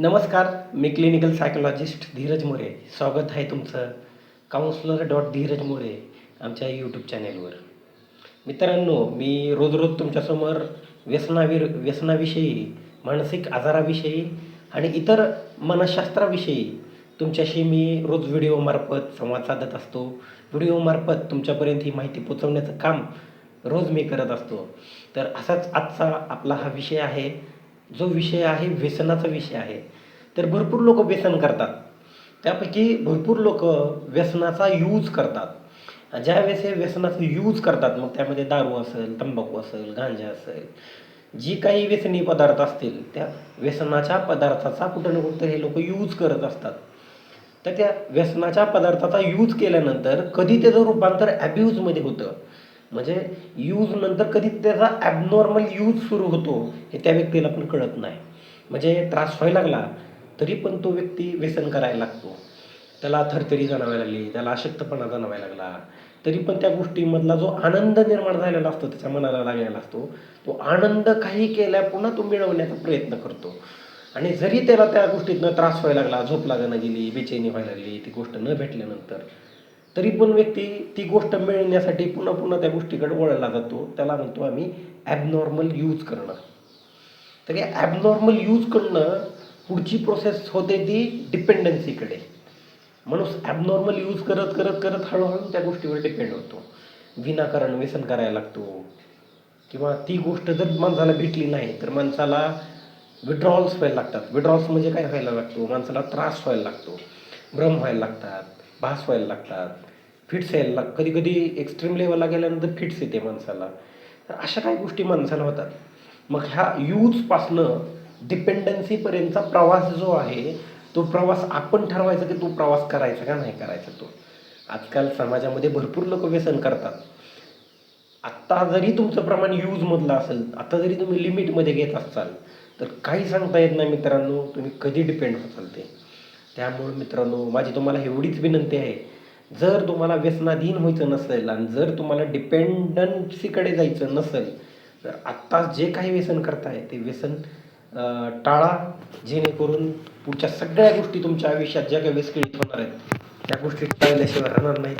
नमस्कार मी clinical psychologist Dhiraj More. स्वागत आहे तुमचं काउन्सलर डॉट धीरज मोरे आमच्या यूट्यूब चॅनेलवर मित्रांनो मी रोज रोज तुमच्यासमोर व्यसनावीर व्यसनाविषयी मानसिक आजाराविषयी आणि इतर मनशास्त्राविषयी तुमच्याशी मी रोज व्हिडिओमार्फत संवाद साधत असतो. व्हिडिओमार्फत तुमच्यापर्यंत ही माहिती पोचवण्याचं काम रोज मी करत असतो. तर असाच आजचा आपला हा विषय आहे जो विषय आहे व्यसनाचा विषय आहे तर भरपूर लोक व्यसन करतात. त्यापैकी भरपूर लोक व्यसनाचा यूज करतात. ज्या वेळेस हे व्यसनाचा यूज करतात मग त्यामध्ये दारू असेल तंबाखू असेल गांजा असेल जी काही व्यसनी पदार्थ असतील त्या व्यसनाच्या पदार्थाचा कुठं ना कुठं हे लोक यूज करत असतात. तर त्या व्यसनाच्या पदार्थाचा यूज केल्यानंतर कधी त्याचं रूपांतर ॲब्यूजमध्ये होतं? म्हणजे यूज नंतर कधी त्याचा ॲबनॉर्मल यूज सुरू होतो हे त्या व्यक्तीला पण कळत नाही. म्हणजे त्रास व्हायला लागला तरी पण तो व्यक्ती व्यसन करायला लागतो. त्याला थरथरी जाणवायला लागली त्याला अशक्तपणा जाणवायला लागला तरी पण त्या गोष्टीमधला जो आनंद निर्माण झालेला असतो त्याच्या मनाला लागलेला असतो तो आनंद काही केल्या पुन्हा तो मिळवण्याचा प्रयत्न करतो. आणि जरी त्याला त्या गोष्टीतनं त्रास व्हायला लागला झोप लागणं गेली बेचैनी व्हायला लागली ती गोष्ट न भेटल्यानंतर तरी पण व्यक्ती ती गोष्ट मिळण्यासाठी पुन्हा पुन्हा त्या गोष्टीकडे वळला जातो. त्याला म्हणतो आम्ही ॲबनॉर्मल यूज करणं. तर या ॲबनॉर्मल यूज करणं पुढची प्रोसेस होते ती डिपेंडन्सीकडे माणूस ॲबनॉर्मल यूज करत करत करत हळूहळू त्या गोष्टीवर डिपेंड होतो. विनाकारण व्यसन करायला लागतो. किंवा ती गोष्ट जर माणसाला भेटली नाही तर माणसाला विड्रॉल्स व्हायला लागतात. विड्रॉल्स म्हणजे काय व्हायला लागतो? माणसाला त्रास व्हायला लागतो. भ्रम व्हायला लागतात. भास व्हायला लागतात. फिट्स यायला लाग कधी कधी एक्स्ट्रीम लेवलला गेल्यानंतर फिट्स येते माणसाला. तर अशा काही गोष्टी माणसाला होतात. मग ह्या यूजपासनं डिपेंडन्सीपर्यंतचा प्रवास जो आहे तो प्रवास आपण ठरवायचा की तो प्रवास करायचा का नाही करायचा तो? आजकाल समाजामध्ये भरपूर लोक व्यसन करतात. आत्ता जरी तुमचं प्रमाण यूजमधलं असेल आता जरी तुम्ही लिमिटमध्ये घेत असाल तर काही सांगता येत नाही मित्रांनो तुम्ही कधी डिपेंड होताल ते? त्यामुळे मित्रांनो माझी तुम्हाला एवढीच विनंती आहे. जर तुम्हाला व्यसनाधीन व्हायचं नसेल आणि जर तुम्हाला डिपेंडन्सीकडे जायचं नसेल तर आत्ता जे काही व्यसन करताय ते व्यसन टाळा. जेणेकरून पुढच्या सगळ्या गोष्टी तुमच्या आयुष्यात ज्या काही विस्कळीत होणार आहेत त्या गोष्टी टाळल्याशिवाय राहणार नाहीत.